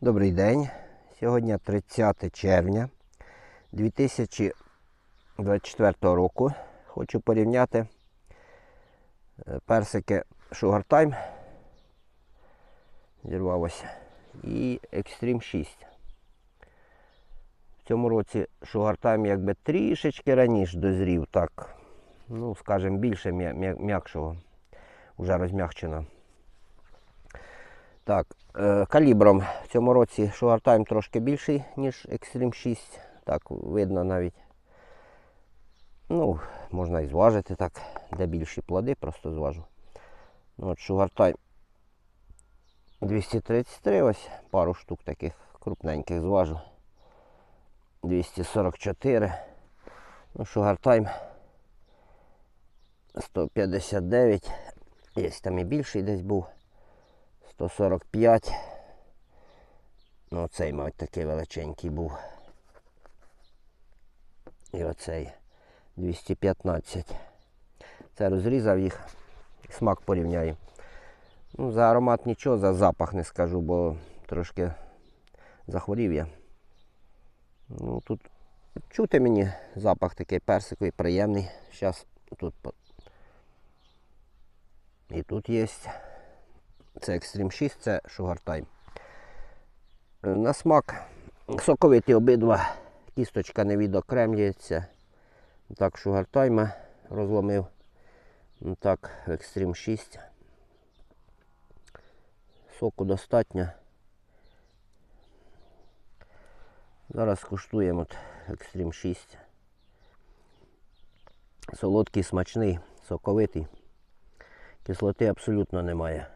Добрий день. Сьогодні 30 червня 2024 року. Хочу порівняти е, персики Sugar Time. Зірвалося. І Extreme 6. В цьому році Sugar Time якби трішечки раніше дозрів, так, ну, скажімо, більше м'я- м'я- м'якшого, вже розм'якчено. Так, е, калібром в цьому році Sugar Time трошки більший, ніж Extreme 6. Так, видно навіть. Ну, можна і зважити так, де більші плоди, просто зважу. Ну, от Sugar Time 233, ось пару штук таких крупненьких зважу. 244. Ну, Sugar Time 159. Є там і більший десь був. 145. Ну, цей, мабуть, такий величенький був. І оцей 215. Це розрізав їх. Смак порівняю. Ну, за аромат нічого, за запах не скажу, бо трошки захворів я. Ну, тут чути мені запах такий персиковий, приємний. Зараз тут і тут є. Це Extreme 6, це Sugar Time. Е, На смак соковиті обидва, кісточка не відокремлюється. Так, Sugar Time розломив. Ну, Так, Extreme 6. Соку достатньо. Зараз куштуємо Extreme 6. Солодкий, смачний, соковитий. Кислоти абсолютно немає.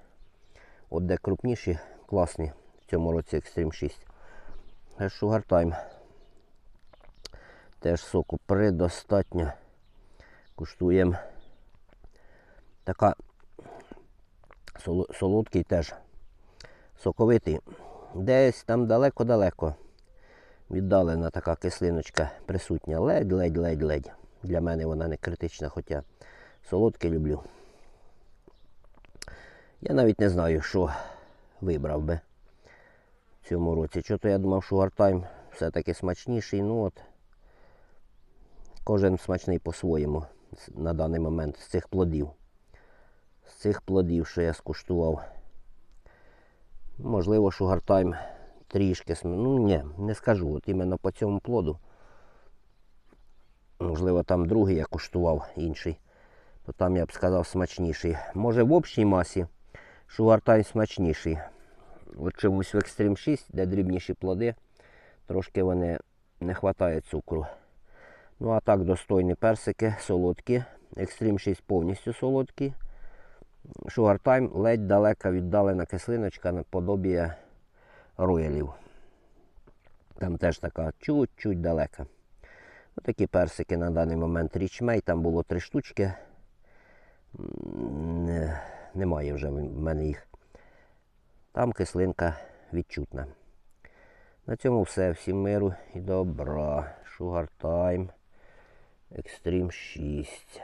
От де крупніші, класні в цьому році Extreme 6. Це Sugar Time. Теж соку предостатньо. Куштуємо. Така соло- солодкий теж. Соковитий. Десь там далеко-далеко. Віддалена така кислиночка присутня. Ледь-ледь-ледь-ледь. Для мене вона не критична, хоча солодке люблю. Я навіть не знаю, що вибрав би в цьому році. Чого то я думав, що Вартайм все-таки смачніший. Ну от, кожен смачний по-своєму на даний момент з цих плодів. З цих плодів, що я скуштував. Можливо, Шугартайм трішки. Ну ні, не скажу. От іменно по цьому плоду. Можливо, там другий я куштував інший. То там я б сказав смачніший. Може в общій масі Шугартайм смачніший. От чомусь в Extreme 6, де дрібніші плоди, трошки вони не вистачає цукру. Ну а так достойні персики, солодкі. Extreme 6 повністю солодкі. Sugar Time ледь далека віддалена кислиночка наподобіє роялів. Там теж така чуть-чуть далека. Отакі персики на даний момент річмей, там було три штучки. Немає вже в мене їх. Там кислинка відчутна. На цьому все. Всім миру і добра. Sugar Time Extreme 6.